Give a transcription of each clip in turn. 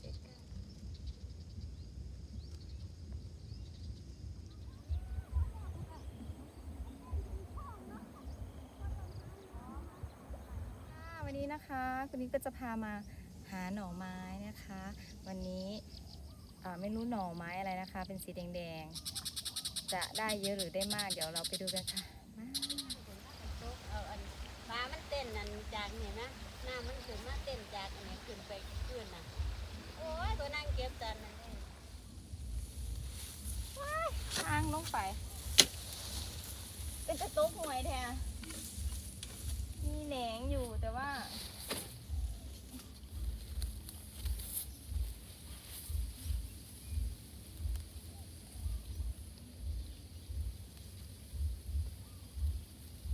วันนี้นะคะคุณนี้ก็จะพามาหาหน่อไม้นะคะ วันนี้ไม่รู้หน่อไม้อะไรนะคะ เป็นสีแดงๆ จะได้เยอะหรือได้มาก เดี๋ยวเราไปดูกันค่ะมาๆตกเอาอันฟ้ามันเต้นนั่นจากเนี่นะน้ำมันขึ้นมาเต้นจากอันนี้ขึ้นไปขึ้นน่ะโอ้ ยตัวนั่งเก็บตอนนั้นเองทางลงไป เป็นกระตุกหวยแท้มีแหนงอยู่แต่ว่า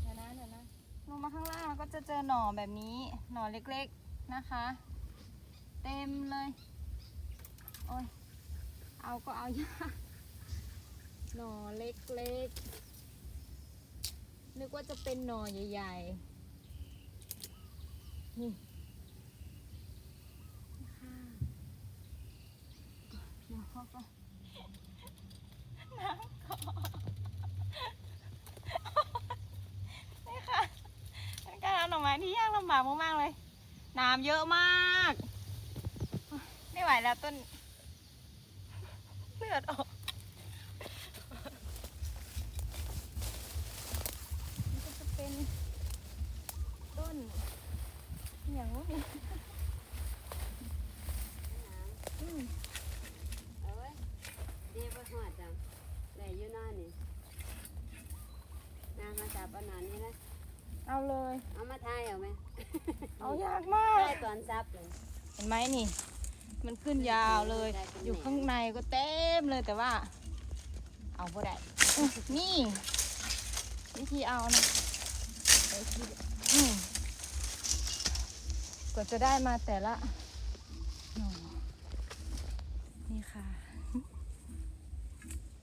เดี๋ยวนะเดี๋ยวนะลงมาข้างล่างเราก็จะเจอหน่อแบบนี้ หน่อเล็กๆนะคะ เต็มเลย โอ้ย เอาก็เอายากหน่อเล็กๆ นึกว่าจะเป็นหน่อใหญ่ๆ นี่ค่ะเดี๋ยวเข้าไปน้ำก่อนนี่ค่ะเป็นการเอาหน่อไม้ที่ยากลำบากมากๆเลย น้ำเยอะมาก ไม่ไหวแล้วต้น เลือดออกนี่ก็จะเป็นต้นอหย่างว่ามีอืมเอาไว้เดี๋ยวไปหอดจังได้อยู่นอนนี่นางมาจับเอาหนอนนี่นะ เอาเลย เอามาทายเอาไหมเอายากมาทากยตอนซับเลย เห็นไหมนี่ มันขึ้นยาวเลย อยู่ข้างในก็เต็มเลยแต่ว่า เอาบ่ได้อื้อนี่ วิธีเอานะเอาทีเดียวอืมกว่าจะได้มาแต่ละหน่อนี่ค่ะ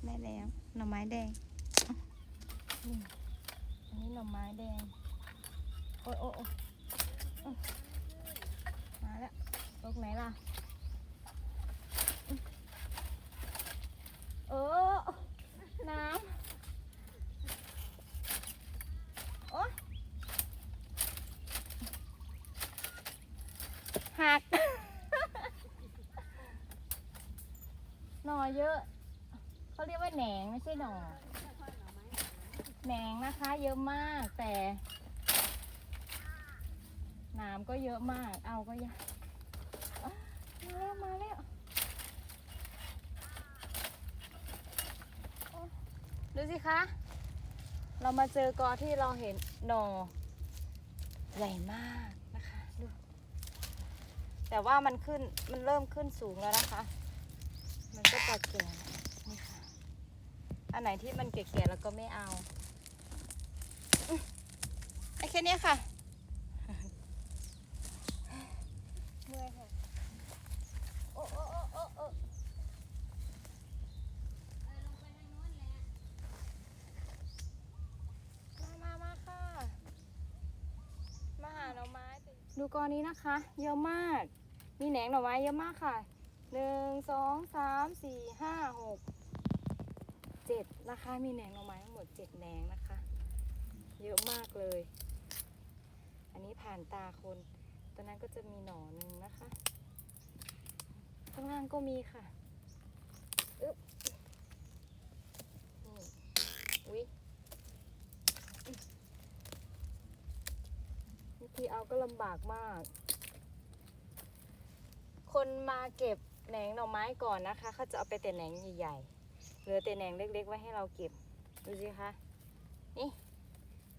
ได้แล้วหน่อไม้แดงนี่อันนี้หน่อไม้แดง โอ้ยโอ้ยโอ้ยอื้อมาแล้วตกไหนล่ะ เออ น้ำ โอ๊ยหัก หน่อเยอะ เขาเรียกว่าแหนงไม่ใช่หน่อ แหนงนะคะ เยอะมากแต่น้ำก็เยอะมาก เอาก็ยากมาแล้วมาแล้ว ดูสิคะ เรามาเจอกอที่เราเห็นหนอใหญ่มากนะคะดูแต่ว่ามันขึ้นมันเริ่มขึ้นสูงแล้วนะคะ มันก็จะแก่นี่ค่ะ อันไหนที่มันแก่ๆแล้วก็ไม่เอาไอ้แค่นี้ค่ะ เมื่อยค่ะ โอ้โอ้โอ้โอ้โอ้ มามามาค่ะ มาหาหน่อไม้สิ ดูกอนี้นะคะ เยอะมาก มีแหนงหน่อไม้เยอะมากค่ะหนึ่งสองสามสี่ห้าหกเจ็ดนะคะมีแหนงหน่อไม้ทั้งหมดเจ็ดแหนงนะคะ เยอะมากเลย อันนี้ผ่านตาคนตอนนั้นก็จะมีหน่อหนึ่งนะคะ ข้างล่างก็มีค่ะอึ๊บนี่อุ๊ย วิธีเอาก็ลำบากมาก คนมาเก็บแหนงหน่อไม้ก่อนนะคะเขาจะเอาไปแต่แหนงใหญ่ๆเหลือแต่แหนงเล็ก ๆ ไว้ให้เราเก็บดูสิคะนี่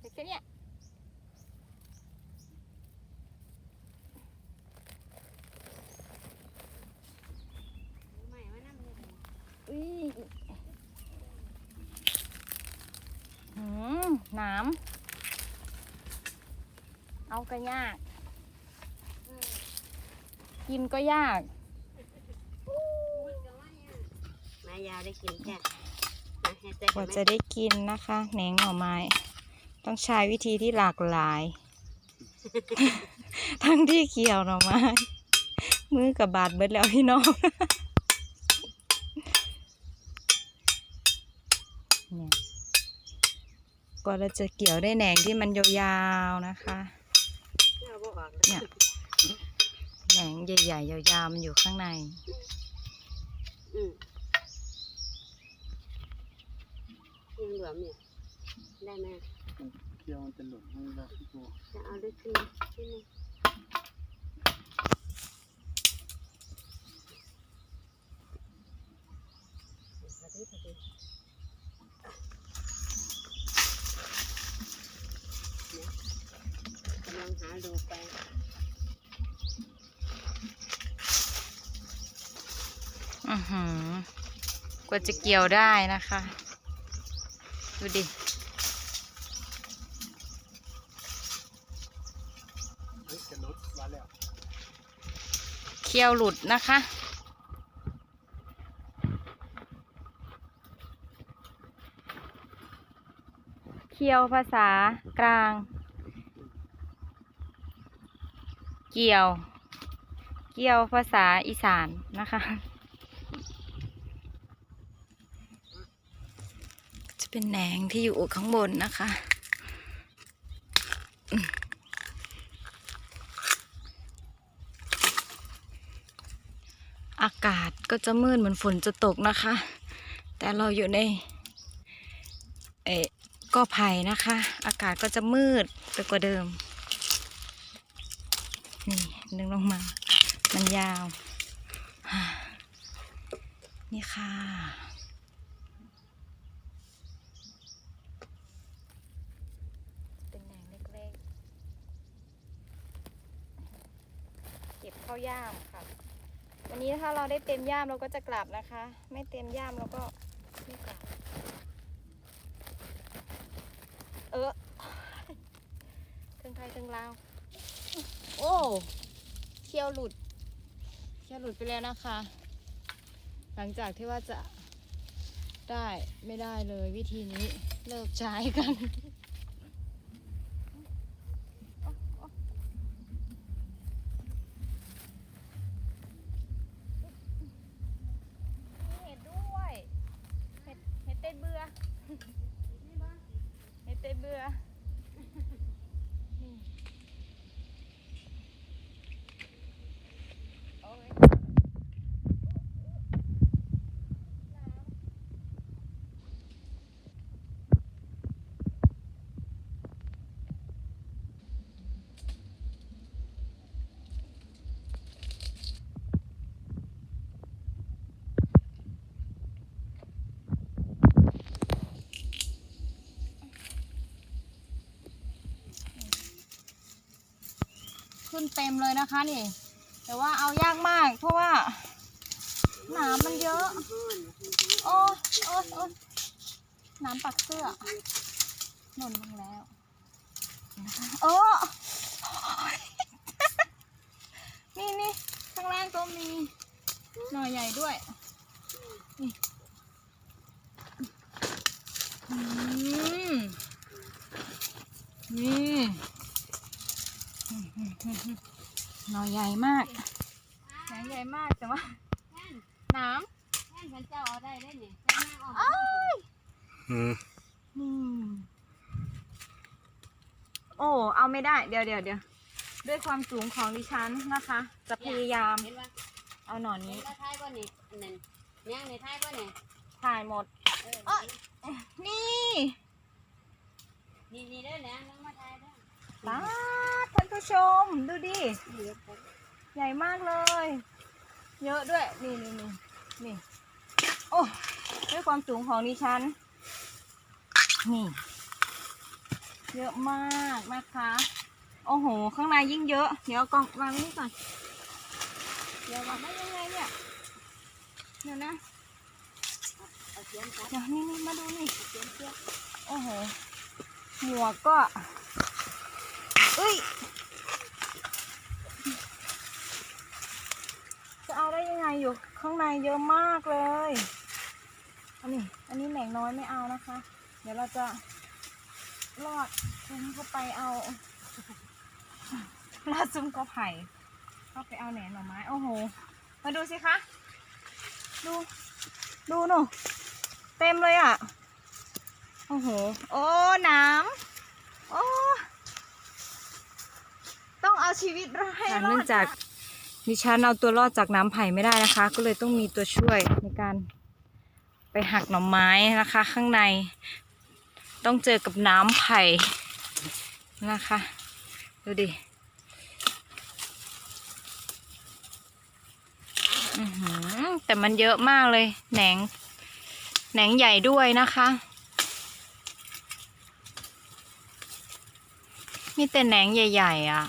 เล็กแค่เนี้ยไม่มานั่งเลยอุ้ยหืมน้ำ เอาก็ยาก กินก็ยาก มายาวได้กินแค่มาให้เต้กว่าจะได้กินนะคะแหนงหน่อไม้ ต้องใช้วิธีที่หลากหลาย ทั้งที่เกี่ยวหน่อไม้ มือกับบาดเบิดแล้วพี่น้องเนี่ยกว่าเราจะเกี่ยวได้แหนงที่มันยาวๆนะคะ เอาบ่ออกเนี่ยแหนงใหญ่ๆยาวๆมันอยู่ข้างในอืมยังเหลือมเนี่ยได้ไหมเกี่ยวมันจะหลุดมือเราที่ตัวจะเอาด้วยขึ้นขึ้นนี่พอดีพอดีเนี่ยกำลังหาดูไป อือหือก ว่าจะเกี่ยวได้นะคะ ดูดิเฮ้ยจะหลุดมาแล้ยวหลุดนะคะเคียวภาษากลาง เกี่ยว เกี่ยวภาษาอีสานนะคะ จะ เป็นแหนงที่อยู่ข้างบนนะคะ อากาศก็จะมืดเหมือนฝนจะตกนะคะ แต่เราอยู่ในเอ๊ก็ไผ่นะคะ อากาศก็จะมืดไปกว่าเดิม นี่ดึงลงมา มันยาว นี่ค่ะ เป็นแหนงเล็กๆ เข้าย่ามค่ะ วันนี้ถ้าเราได้เต็มย่ามเราก็จะกลับนะคะ ไม่เต็มย่ามเราก็ไม่กลับ เออถึงไทยถึงลาว โอ้เคี้ยวหลุดเคี้ยวหลุดไปแล้วนะคะ หลังจากที่ว่าจะได้ไม่ได้เลยวิธีนี้เลิกใช้กัน มีเห็ดด้วย เห็ดเห็ดเต้นเบื่อเห็ดเต้นเบื่อนี่โอ้ย ขึ้นเต็มเลยนะคะนี่ แต่ว่าเอายากมาก เพราะว่าหนามมันเยอะ โอ้โอ้โอ้น้ำปักเสื้อหล่นลงแล้วโอ้นี่นี่ข้างล่างก็มีหน่อใหญ่ด้วยนี่นี่ หน่อใหญ่มากหน่อใหญ่มากแต่ว่าแม่นน้ำแม่นฉันเจ้าเอาได้ได้เนี่ยแม่ออกอ้ายอืมอืมโอ้ เอาไม่ได้ เดี๋ยวเดี๋ยวเดี๋ยวด้วยความสูงของดิฉันนะคะ จะพยายามเห็นปะเอาหนอนเห็นนี้ว่าท้ายบ่เนี่ยอันนั่นย่างในท้ายบ่เนี่ยถ่ายหมดเออเอ้ยนี่ นี่นี่เด้อเนี่ยน้องมาท้ายเด้อ ตาดท่านผู้ชมดูดิ ใหญ่มากเลย เยอะด้วย นี่นี่นี่นี่ โอ้ ด้วยความสูงของดิฉัน นี่ เยอะมากนะคะ โอ้โห ข้างในยิ่งเยอะ เดี๋ยวเอากล่องวางไว้นี่ก่อน เดี๋ยววางได้ยังไงเนี่ย เดี๋ยวนะเดี๋ยวนี่นี่มาดูนี่ โอ้โห หมวกก็ อ้ย จะเอาได้ยังไงอยู่ ข้างในเยอะมากเลย อันนี้ อันนี้แหน่งน้อยไม่เอานะคะ เดี๋ยวเราจะลอดซุ้มเข้าไปเอาลอดซุ้มกอไผ่เข้าไปเอาแหนหน่อไม้ โอ้โห มาดูสิคะ ดู ดูหนูเต็มเลยอะ โอ้โห โอ้ น้ำโอ้ เอาชีวิตรอดให้รอดเนื่องจากดิฉันเอาตัวรอดจากน้ำไผ่ไม่ได้นะคะ ก็เลยต้องมีตัวช่วยในการไปหักหน่อไม้นะคะ ข้างในต้องเจอกับน้ำไผ่นะคะ ดูดิอื้อหือแต่มันเยอะมากเลยแหนงแหนงใหญ่ด้วยนะคะ มีแต่แหนงใหญ่ ๆ อะ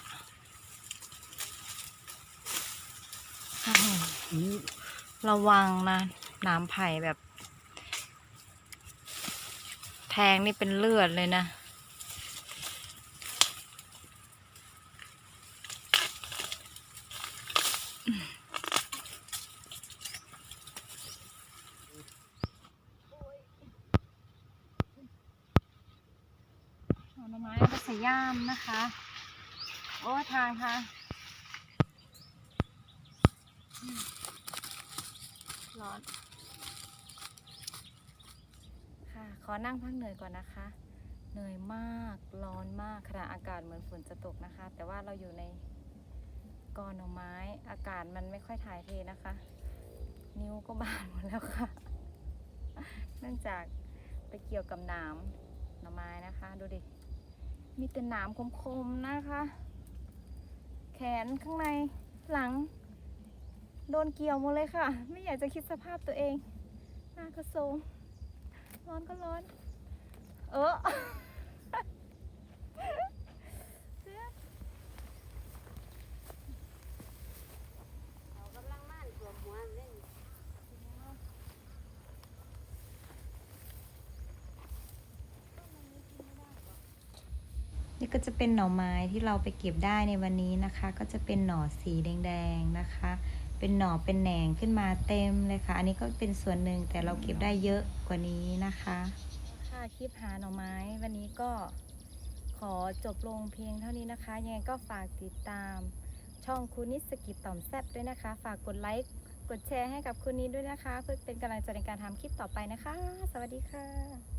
ระวังนะน้ำไผ่แบบ แทงนี่เป็นเลือดเลยนะหน่อไม้ก็สย่ามนะคะ โอ้ ทางค่ะ ร้อน ค่ะ ขอนั่งพักเหนื่อยก่อนนะคะ เหนื่อยมาก ร้อนมากขณะอากาศเหมือนฝนจะตกนะคะ แต่ว่าเราอยู่ในกอหน่อไม้ อากาศมันไม่ค่อยถ่ายเทนะคะ นิ้วก็บานหมดแล้วค่ะ เนื่องจากไปเกี่ยวกับนามหน่อไม้นะคะ ดูดิ มีแต่หนามคมๆนะคะ แขนข้างในหลัง โดนเกี่ยวหมดเลยค่ะ ไม่อยากจะคิดสภาพตัวเอง หน้ากระโซมร้อนก็ร้อน เออเขากำลังม่านตัวหัวเล่นนี่ก็จะเป็นหน่อไม้ที่เราไปเก็บได้ในวันนี้นะคะ ก็จะเป็นหน่อสีแดงๆนะคะ เป็นหน่อเป็นแหนงขึ้นมาเต็มเลยค่ะ อันนี้ก็เป็นส่วนหนึ่งแต่เราเก็บได้เยอะกว่านี้นะคะค่ะคลิปหาหน่อไม้ วันนี้ก็ขอจบลงเพียงเท่านี้นะคะ ยังไงก็ฝากติดตามช่องคุณนิสกิจต่อมแซบด้วยนะคะ ฝากกดไลค์กดแชร์ให้กับคุณนิดด้วยนะคะ เพื่อเป็นกำลังใจในการทำคลิปต่อไปนะคะ สวัสดีค่ะ